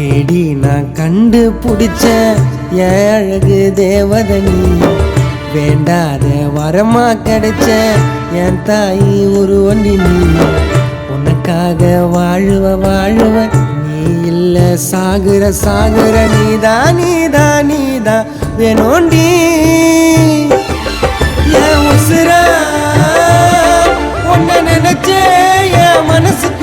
தேடி நான் கண்டு பிடிச்ச என் அழகு தேவதனி வேண்டாத வரமா கிடைச்ச என் தாயி ஒரு வண்டி நீ உனக்காக வாழுவ வாழுவ நீ இல்ல சாகுற சாகுற நீதா நீதா நீதா வேணோண்டி. என் உசுரா உன்னை நினைச்சே என் மனசுக்குள்ள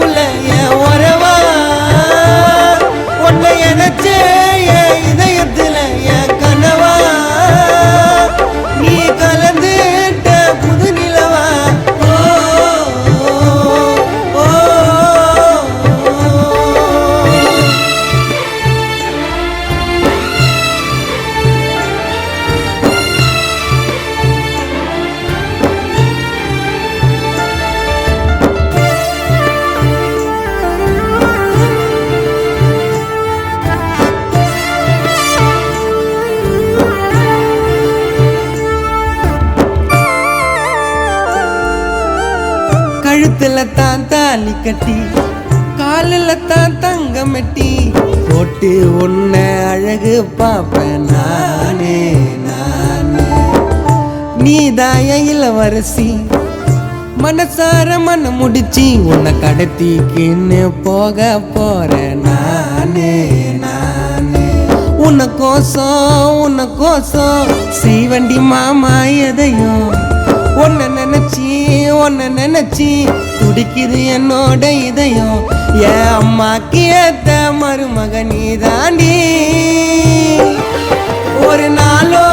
கழுத்துல தான் தாலி கட்டி காலில் தான் தங்கம் மெட்டி போட்டு உன்னை அழகு பார்ப்பேன் நானே நானே. நீதாய இளவரசி மனசார மனம் முடிச்சு உன்னை கடத்திக்கின்னு போக போறேன் நானே நானே. உன்னை கோசம் உன்னை கோசம் சீவண்டி மாமா எதையும் உன்னை உன்னை நினைச்சி துடிக்குது என்னோட இதயம். என் அம்மாக்கு ஏத்த மருமக நீ தாண்டி ஒரு நாளோ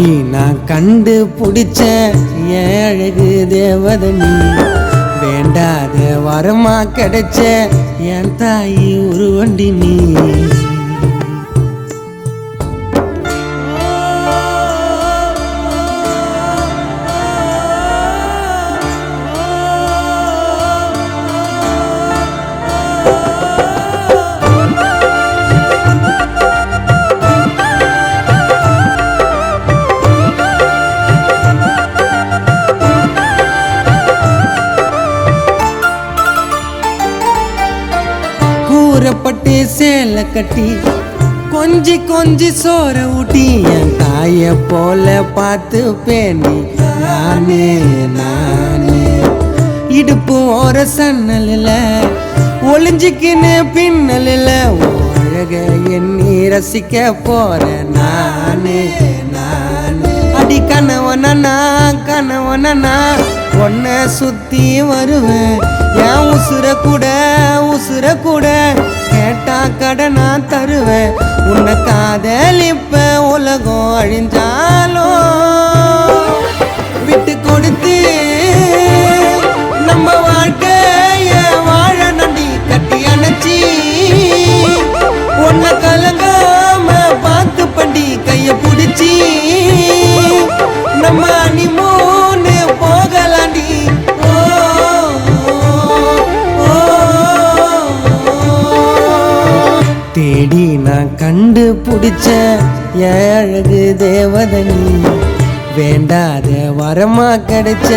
அடி நான் கண்டு பிடிச்ச என் அழகு தேவதனி. வேண்டாத வரமா கிடைச்ச என் தாயி உருவண்டி நீ. கட்டி கொஞ்சி கொஞ்சி சோற ஊட்டி என் தாய போல பார்த்து பேணி. நானே நானே. இடுப்பு ஓர சன்னலில் ஒளிஞ்சிக்கின்னு பின்னலில் அழக எண்ணி ரசிக்க போற நானே நானே. அடி கணவனா கணவனா ஒன்ன சுத்தி வருவேன். என் உசுர கூட உசுர கூட கேட்டா கடனா தருவேன். உன்னை காதலிப்ப உலகம் அழிஞ்சாலும் விட்டு கொடுத்து நம்ம வாழ்க்கைய வாழ நண்டி கட்டி அணைச்சி. உன்னை கலங்க கண்டு பிடிச்ச அழகு தேவதனி. வேண்டாத வரமா கிடைச்ச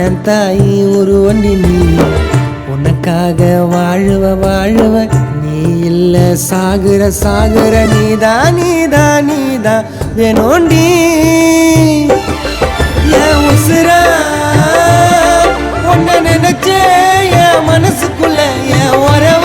என் தாயி ஒரு நீ உனக்காக வாழுவ வாழுவ நீ இல்ல சாகுற சாகுற நீதா நீதா நீதா வேணோண்டி. என் உசுரா உன்னை நினைச்ச என் மனசுக்குள்ள என் உரம்